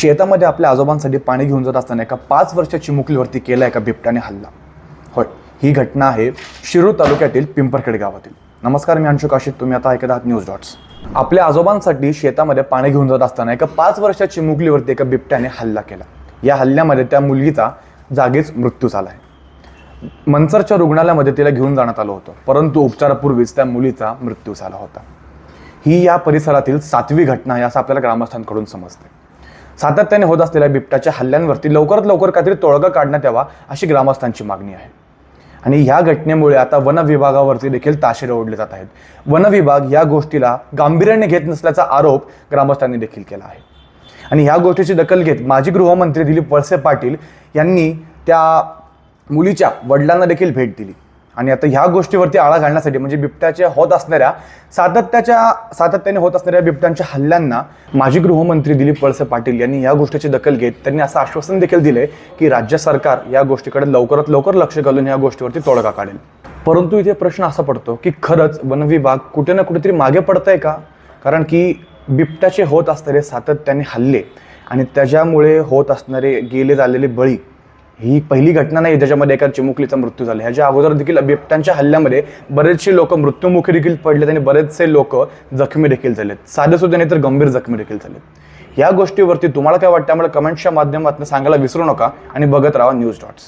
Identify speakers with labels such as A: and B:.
A: शेतामध्ये आपल्या आजोबांसाठी पाणी घेऊन जात असताना एका पाच वर्षाच्या चिमुकलीवरती केला एका बिबट्याने हल्ला. होय ही घटना आहे शिरूर तालुक्यातील पिंपरखेड गावातील. नमस्कार मी अंशु काशीत तुम्ही आता ऐकत आहात न्यूज डॉट्स. आपल्या आजोबांसाठी शेतामध्ये पाणी घेऊन जात असताना एका पाच वर्षाच्या चिमुकलीवरती एका बिबट्याने हल्ला केला. या हल्ल्यामध्ये त्या मुलगीचा जागीच मृत्यू झाला आहे मनसरच्या रुग्णालयामध्ये तिला घेऊन जाण्यात आलं होतं परंतु उपचारापूर्वीच त्या मुलीचा मृत्यू झाला होता. ही या परिसरातील सातवी घटना आहे असं आपल्याला ग्रामस्थांकडून समजते सातत्याने होत असलेल्या बिबट्याच्या हल्ल्यांवरती लवकरात लवकर काहीतरी तोडगा काढण्यात यावा अशी ग्रामस्थांची मागणी आहे. आणि ह्या घटनेमुळे आता वन विभागावरती देखील ताशेरे ओढले जात आहेत. वन विभाग या गोष्टीला गांभीर्याने घेत नसल्याचा आरोप ग्रामस्थांनी देखील केला आहे. आणि ह्या गोष्टीची दखल घेत माजी गृहमंत्री दिलीप वळसे पाटील यांनी त्या मुलीच्या वडिलांना देखील भेट दिली. आणि आता ह्या गोष्टीवरती आळा घालण्यासाठी म्हणजे बिबट्याच्या होत असणाऱ्या सातत्याच्या सातत्याने होत असणाऱ्या बिबट्यांच्या हल्ल्यांना माजी गृहमंत्री दिलीप वळसे पाटील यांनी या गोष्टीची दखल घेत त्यांनी असं आश्वासन देखील दिले की राज्य सरकार या गोष्टीकडे लवकरात लवकर लक्ष घालून या गोष्टीवरती तोडगा काढेल. परंतु इथे प्रश्न असा पडतो की खरंच वन विभाग कुठे ना कुठेतरी मागे पडत आहे का? कारण की बिबट्याचे होत असणारे सातत्याने हल्ले आणि त्याच्यामुळे होत असणारे गेले झालेले बळी ही पहिली घटना नाही ज्याच्यामध्ये एका चिमुकलीचा मृत्यू झाला. ह्याच्या अगोदर देखील बिबट्यांच्या हल्ल्यामध्ये बरेचसे लोक मृत्युमुखी देखील पडलेत आणि बरेचसे लोक जखमी देखील झालेत. साधे सुद्धा नाही तर गंभीर जखमी देखील झालेत. या गोष्टीवरती तुम्हाला काय वाटतं? आम्हाला कमेंट्सच्या माध्यमातून सांगायला विसरू नका आणि बघत राहा न्यूज डॉट्स.